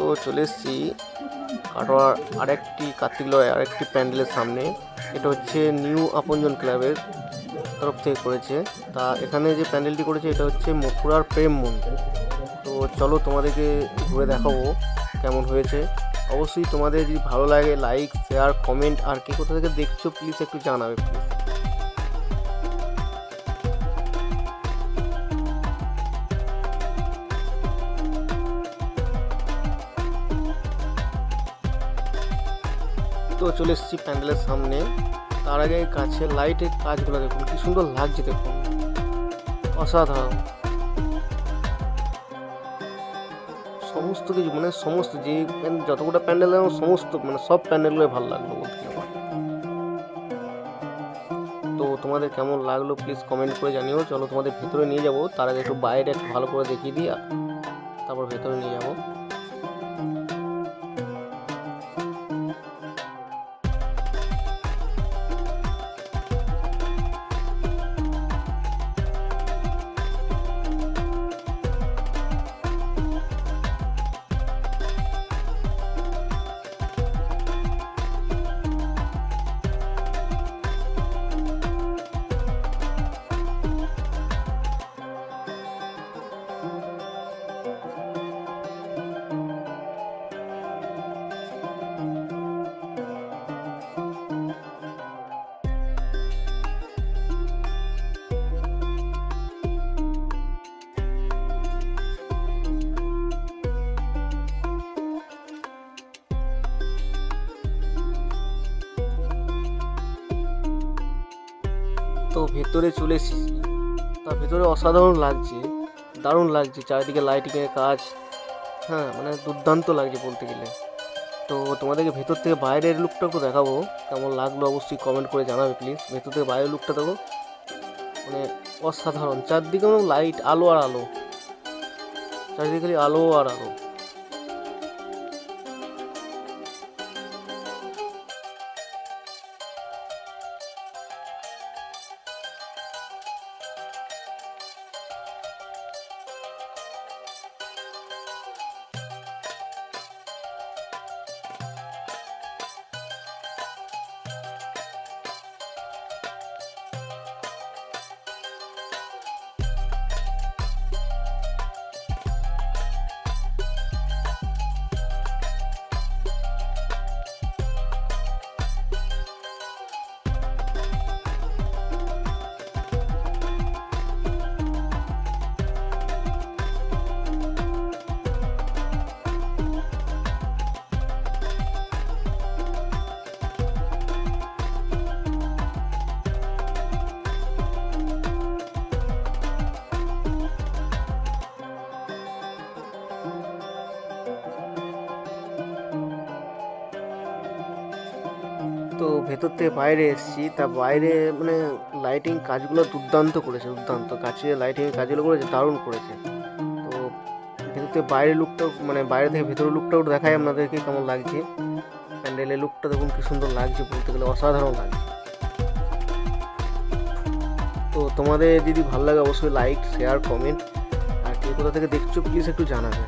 তো চলে এসেছি কাটোয়ার আরেকটি কার্তিক লয়, আরেকটি প্যান্ডেলের সামনে। এটা হচ্ছে নিউ আপনজন ক্লাবের তরফ থেকে করেছে। তা এখানে যে প্যান্ডেলটি করেছে, এটা হচ্ছে মথুরার প্রেম মন্দির। তো চলো তোমাদেরকে ঘুরে দেখাবো কেমন হয়েছে। অবশ্যই তোমাদের যদি ভালো লাগে লাইক শেয়ার কমেন্ট আর কে কোথা থেকে দেখছ প্লিজ একটু জানাবে প্লিজ তো চলে এসেছি প্যান্ডেলের সামনে। তার আগে কাছে লাইটের কাজগুলো দেখুন, কি সুন্দর লাগছে দেখুন। অসাধারণ। সমস্ত কিছু মানে সমস্ত যে যতগুলো প্যান্ডেল সমস্ত মানে সব প্যান্ডেলগুলো ভালো লাগল বলতে তো তোমাদের কেমন লাগল প্লিজ কমেন্ট করে জানিও। চলো তোমাদের ভেতরে নিয়ে যাব। তার আগে একটু বাইরে একটু ভালো করে দেখিয়ে দিই তারপর ভেতরে নিয়ে যাব। তো ভেতরে চলে এসেছি। তা ভেতরে অসাধারণ লাগছে, দারুণ লাগছে, চারিদিকে লাইটিংয়ের কাজ। হ্যাঁ মানে দুর্দান্ত লাগছে বলতে গেলে। তো তোমাদেরকে ভেতর থেকে বাইরের লুকটা একটু দেখাবো, কেমন লাগল অবশ্যই কমেন্ট করে জানাবে প্লিজ ভেতর থেকে বাইরের লুকটা দেখো। মানে অসাধারণ, চারদিকে মানে লাইট আলো আর আলো। চারিদিকে খালি আলো আর আলো। তো ভেতর থেকে বাইরে এসেছি, তা বাইরে মানে লাইটিং কাজগুলো দুর্দান্ত করেছে, দুর্দান্ত। কাছে লাইটিং কাজগুলো করেছে, দারুণ করেছে। তো ভেতর থেকে বাইরের লুকটাও মানে বাইরে থেকে ভেতরের লুকটাও দেখায় আপনাদেরকে কেমন লাগছে। প্যান্ডেলের লুকটা দেখুন কি সুন্দর লাগছে বলতে গেলে, অসাধারণ লাগছে। তো তোমাদের যদি ভালো লাগে অবশ্যই লাইক শেয়ার কমেন্ট আর কে কোথা থেকে দেখছ প্লিজ একটু জানাবে।